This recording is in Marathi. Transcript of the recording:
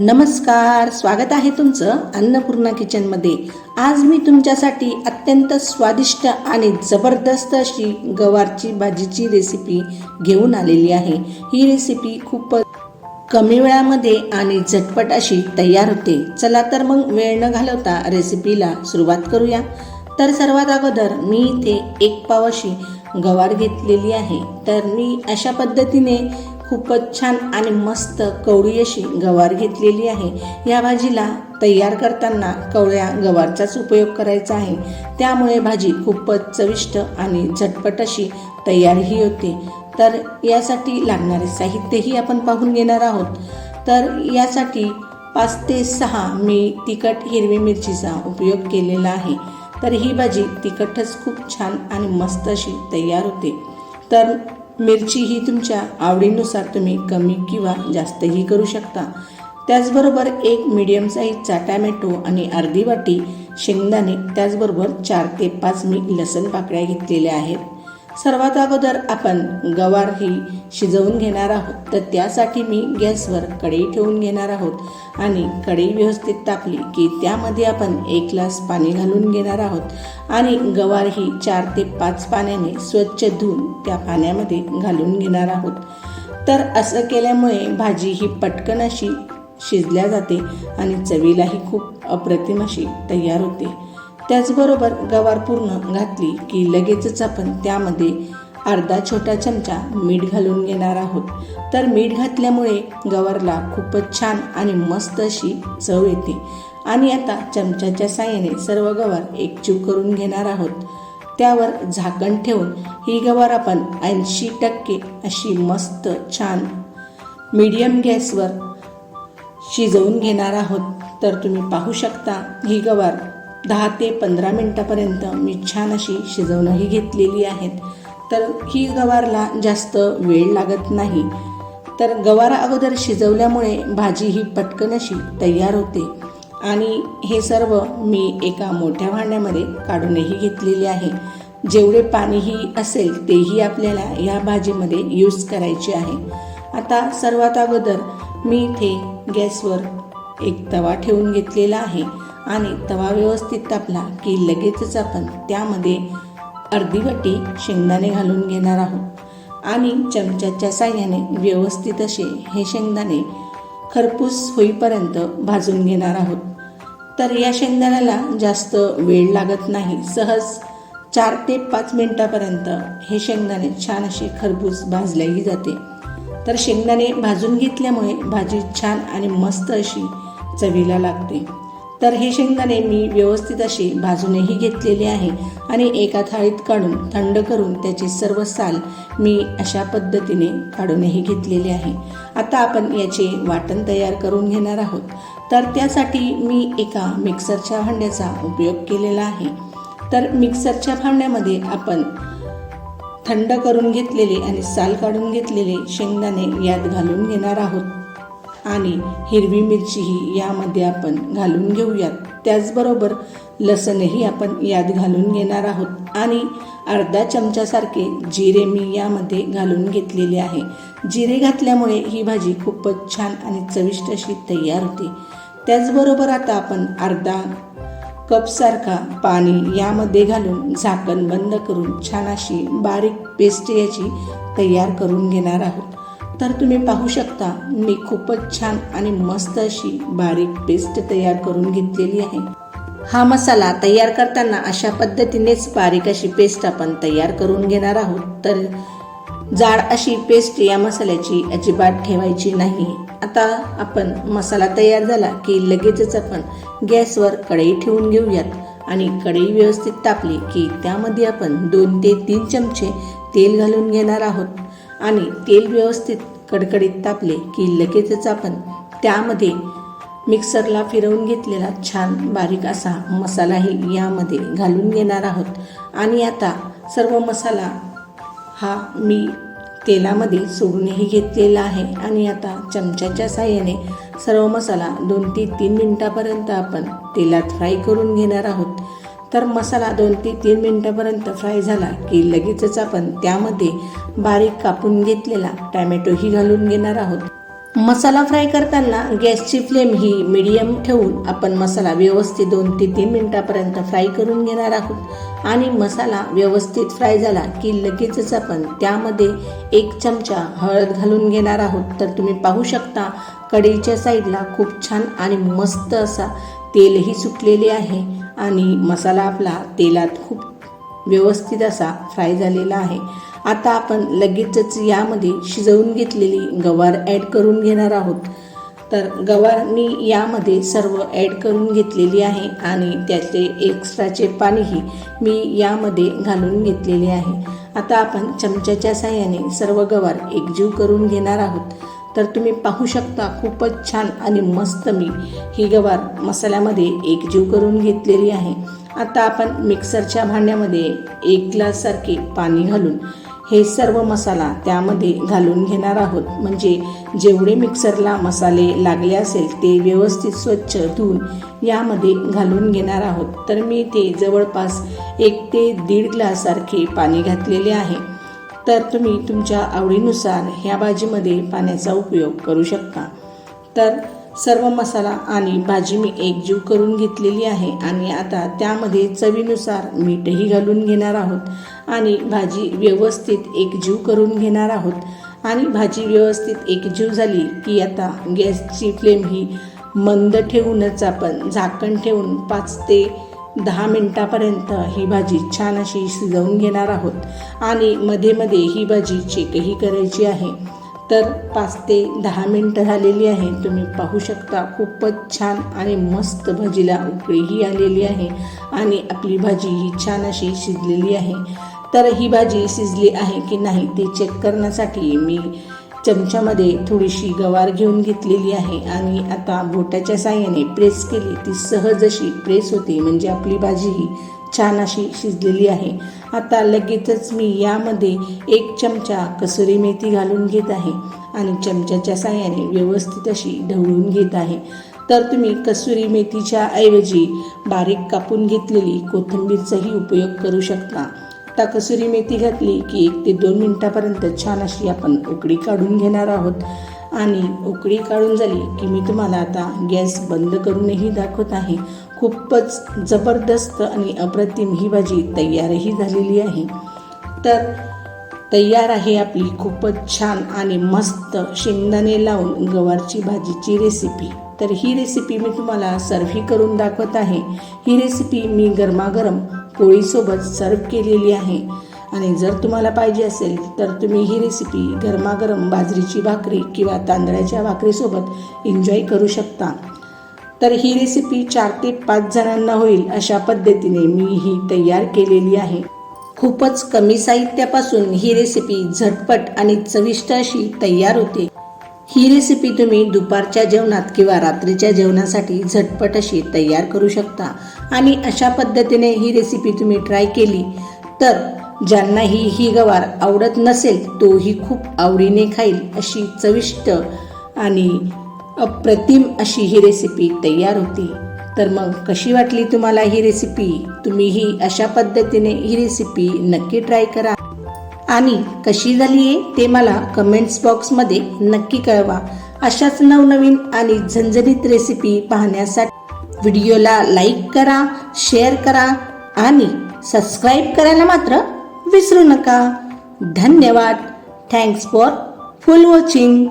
नमस्कार स्वागत आहे तुमचं अन्नपूर्णा किचनमध्ये आज मी तुमच्यासाठी अत्यंत स्वादिष्ट आणि जबरदस्त अशी गवारची भाजीची रेसिपी घेऊन आलेली आहे. ही रेसिपी खूप कमी वेळामध्ये आणि झटपट अशी तयार होते. चला तर मग वेळ न घालवता रेसिपीला सुरुवात करूया. तर सर्वात अगोदर मी इथे एक पाव अशी गवार घेतलेली आहे. तर मी अशा पद्धतीने खूपच छान आणि मस्त कवळी अशी गवार घेतलेली आहे. या भाजीला तयार करताना कवळ्या गवारचाच उपयोग करायचा आहे. त्यामुळे भाजी खूपच चविष्ट आणि झटपट अशी तयारही होते. तर यासाठी लागणारे साहित्यही आपण पाहून घेणार आहोत. तर यासाठी पाच ते सहा मी तिखट हिरवी मिरचीचा उपयोग केलेला आहे. तर ही भाजी तिखटच खूप छान आणि मस्त अशी तयार होते. तर मिरची ही तुमच्या आवडीनुसार तुम्ही कमी किंवा जास्तही करू शकता. त्याचबरोबर एक मिडियम साईजचा टॅमॅटो आणि अर्धी वाटी शेंगदाणे त्याचबरोबर चार ते पाच मी लसण पाकळ्या घेतलेल्या आहेत. सर्वात अगोदर आपण गवार ही शिजवून घेणार आहोत. तर त्यासाठी मी गॅसवर कढई ठेवून घेणार आहोत. आणि कढई व्यवस्थित तापली की त्यामध्ये आपण एक ग्लास पाणी घालून घेणार आहोत. आणि गवार ही चार ते पाच पाण्याने स्वच्छ धुवून त्या पाण्यामध्ये घालून घेणार आहोत. तर असं केल्यामुळे भाजी ही पटकन अशी शिजल्या जाते आणि चवीलाही खूप अप्रतिम अशी तयार होते. त्याचबरोबर गवार पूर्ण घातली की लगेचच आपण त्यामध्ये अर्धा छोटा चमचा मीठ घालून घेणार आहोत. तर मीठ घातल्यामुळे गवारला खूपच छान आणि मस्त अशी चव येते. आणि आता चमच्याच्या साहाय्याने सर्व गवार एकजीव करून घेणार आहोत. त्यावर झाकण ठेवून ही गवार आपण ऐंशी टक्के अशी मस्त छान मीडियम गॅसवर शिजवून घेणार आहोत. तर तुम्ही पाहू शकता ही गवार दहा ते पंधरा मिनटापर्यंत मी छान अशी शिजवणंही घेतलेली आहेत. तर ही गवारला जास्त वेळ लागत नाही. तर गवार अगोदर शिजवल्यामुळे भाजी ही पटकन अशी तयार होते. आणि हे सर्व मी एका मोठ्या भांड्यामध्ये काढूनही घेतलेले आहे. जेवढे पाणीही असेल तेही आपल्याला या भाजीमध्ये यूज करायचे आहे. आता सर्वात अगोदर मी इथे गॅसवर एक तवा ठेवून घेतलेला आहे. आणि तवा व्यवस्थित तापला की लगेचच आपण त्यामध्ये अर्धी वाटी शेंगदाणे घालून घेणार आहोत. आणि चमच्याच्या साह्याने व्यवस्थित असे हे शेंगदाणे खरपूस होईपर्यंत भाजून घेणार आहोत. तर या शेंगदाण्याला जास्त वेळ लागत नाही. सहज चार ते पाच मिनटापर्यंत हे शेंगदाणे छान असे खरपूस भाजलेही जाते. तर शेंगदाणे भाजून घेतल्यामुळे भाजी छान आणि मस्त अशी चवीला लागते. तर हे शेंगदाणे मी व्यवस्थित अशी भाजूनही घेतलेले आहे आणि एका थाळीत काढून थंड करून त्याची सर्व साल मी अशा पद्धतीने काढूनही घेतलेले आहे. आता आपण याचे वाटण तयार करून घेणार आहोत. तर त्यासाठी मी एका मिक्सरच्या भांड्याचा उपयोग केलेला आहे. तर मिक्सरच्या भांड्यामध्ये आपण थंड करून घेतलेले आणि साल काढून घेतलेले शेंगदाणे यात घालून घेणार आहोत. आणि हिरवी मिरचीही यामध्ये आपण घालून घेऊयात. त्याचबरोबर लसणही आपण यात घालून घेणार आहोत. आणि अर्धा चमच्यासारखे जिरे मी यामध्ये घालून घेतलेले आहे. जिरे घातल्यामुळे ही भाजी खूपच छान आणि चविष्ट अशी तयार होते. त्याचबरोबर आता आपण अर्धा कपसारखा पाणी यामध्ये घालून झाकण बंद करून छान अशी बारीक पेस्ट याची तयार करून घेणार आहोत. तर तुम्ही पाहू शकता मी खूपच छान आणि मस्त अशी बारीक पेस्ट तयार करून घेतलेली आहे. हा मसाला तयार करताना अशा पद्धतीनेच बारीक अशी पेस्ट आपण तयार करून घेणार आहोत. तर जाड अशी पेस्ट या मसाल्याची अजिबात ठेवायची नाही. आता आपण मसाला तयार झाला की लगेचच आपण गॅसवर कढई ठेवून घेऊयात आणि कढई व्यवस्थित तापली की त्यामध्ये आपण दोन ते तीन चमचे तेल घालून घेणार आहोत. आणि तेल व्यवस्थित कडकडीत तापले की लगेचच आपण त्यामध्ये मिक्सरला फिरवून घेतलेला छान बारीक असा मसालाही यामध्ये घालून घेणार आहोत. आणि आता सर्व मसाला हा मी तेलामध्ये सोडूनही घेतलेला आहे. आणि आता चमच्याच्या साह्याने सर्व मसाला दोन ते तीन मिनटापर्यंत आपण तेलात फ्राय करून घेणार आहोत. तर मसाला दोन ते तीन मिनटापर्यंत फ्राय झाला की लगेचच आपण त्यामध्ये बारीक कापून घेतलेला टॅमॅटोही घालून घेणार आहोत. मसाला फ्राय करताना गॅसची फ्लेम ही मिडियम ठेवून आपण मसाला व्यवस्थित दोन ते तीन मिनटापर्यंत फ्राय करून घेणार आहोत. आणि मसाला व्यवस्थित फ्राय झाला की लगेचच आपण त्यामध्ये एक चमचा हळद घालून घेणार आहोत. तर तुम्ही पाहू शकता कढईच्या साईडला खूप छान आणि मस्त असा तेलही सुटलेले आहे. आणि मसाला आपला तेलात खूप व्यवस्थित असा फ्राय झालेला आहे. आता आपण लगेचच यामध्ये शिजवून घेतलेली गवार ॲड करून घेणार आहोत. तर गवार मी यामध्ये सर्व ॲड करून घेतलेली आहे आणि त्याचे एक्स्ट्राचे पाणीही मी यामध्ये घालून घेतलेले आहे. आता आपण चमच्याच्या साह्याने सर्व गवार एकजीव करून घेणार आहोत. तर तुम्ही पाहू शकता खूपच छान आणि मस्त मी ही गवार मसाल्यामध्ये एकजीव करून घेतलेली आहे. आता आपण मिक्सरच्या भांड्यामध्ये एक ग्लाससारखे पाणी घालून हे सर्व मसाला त्यामध्ये घालून घेणार आहोत. म्हणजे जेवढे मिक्सरला मसाले लागले असेल ते व्यवस्थित स्वच्छ धुवून यामध्ये घालून घेणार आहोत. तर मी ते जवळपास एक ते दीड ग्लाससारखे पाणी घातलेले आहे. तर तुम्ही तुमच्या आवडीनुसार ह्या भाजीमध्ये पाण्याचा उपयोग करू शकता. तर सर्व मसाला आणि भाजी मी एकजीव करून घेतलेली आहे आणि आता त्यामध्ये चवीनुसार मीठही घालून घेणार आहोत आणि भाजी व्यवस्थित एकजीव करून घेणार आहोत. आणि भाजी व्यवस्थित एकजीव झाली की आता गॅसची फ्लेम ही मंद ठेवूनच आपण झाकण ठेवून पाच ते दहा मिनटापर्यंत ही भाजी छान अशी शिजवून घेणार आहोत. आणि मध्ये मध्ये ही भाजी चेकही करायची आहे. तर पाच ते दहा मिनटं झालेली आहे. तुम्ही पाहू शकता खूपच छान आणि मस्त भाजीला उकळीही आलेली आहे आणि आपली भाजी ही छान अशी शिजलेली आहे. तर ही भाजी शिजली आहे की नाही ते चेक करण्यासाठी मी चमच्यामध्ये थोडीशी गवार घेऊन घेतलेली आहे आणि आता बोटाच्या साह्याने प्रेस केली. ती सहज अशी प्रेस होते म्हणजे आपली भाजी ही छान अशी शिजलेली आहे. आता लगेचच मी यामध्ये एक चमचा कसुरी मेथी घालून घेत आहे आणि चमच्याच्या साह्याने व्यवस्थित अशी ढवळून घेत आहे. तर तुम्ही कसुरी मेथीच्या ऐवजी बारीक कापून घेतलेली कोथिंबीरचाही उपयोग करू शकता. आता कसुरी मेथी घातली की एक ते दोन मिनटापर्यंत छान अशी आपण उकडी काढून घेणार आहोत. आणि उकडी काढून झाली की मी तुम्हाला आता गॅस बंद करूनही दाखवत आहे. खूपच जबरदस्त आणि अप्रतिम ही भाजी तयारही झालेली आहे. तर तयार आहे आपली खूपच छान आणि मस्त शेंगदाणे लावून गवारची भाजीची रेसिपी. तर ही रेसिपी मी तुम्हाला सर्व्ही करून दाखवत आहे. ही रेसिपी मी गरमागरम पोळीसोबत सर्व केलेली आहे. आणि जर तुम्हाला पाहिजे असेल तर तुम्ही ही रेसिपी गरमागरम बाजरीची भाकरी किंवा तांदळाच्या भाकरीसोबत एन्जॉय करू शकता. तर ही रेसिपी चार ते पाच जणांना होईल अशा पद्धतीने मी ही तयार केलेली आहे. खूपच कमी साहित्यापासून ही रेसिपी झटपट आणि चविष्ट अशी तयार होते. ही रेसिपी तुम्ही दुपारच्या जेवणात किंवा रात्रीच्या जेवणासाठी झटपट अशी तयार करू शकता. आणि अशा पद्धतीने ही रेसिपी तुम्ही ट्राय केली तर ज्यांनाही ही गवार आवडत नसेल तोही खूप आवडीने खाईल अशी चविष्ट आणि अप्रतिम अशी ही रेसिपी तयार होती. तर मग कशी वाटली तुम्हाला ही रेसिपी तुम्हीही अशा पद्धतीने ही रेसिपी नक्की ट्राय करा. आणि कशी झाली आहे ते मला कमेंट्स बॉक्समध्ये नक्की कळवा. अशाच नवनवीन आणि झणझणीत रेसिपी पाहण्यासाठी व्हिडिओला लाईक करा शेअर करा आणि सबस्क्राईब करायला मात्र विसरू नका. धन्यवाद. Thanks for full watching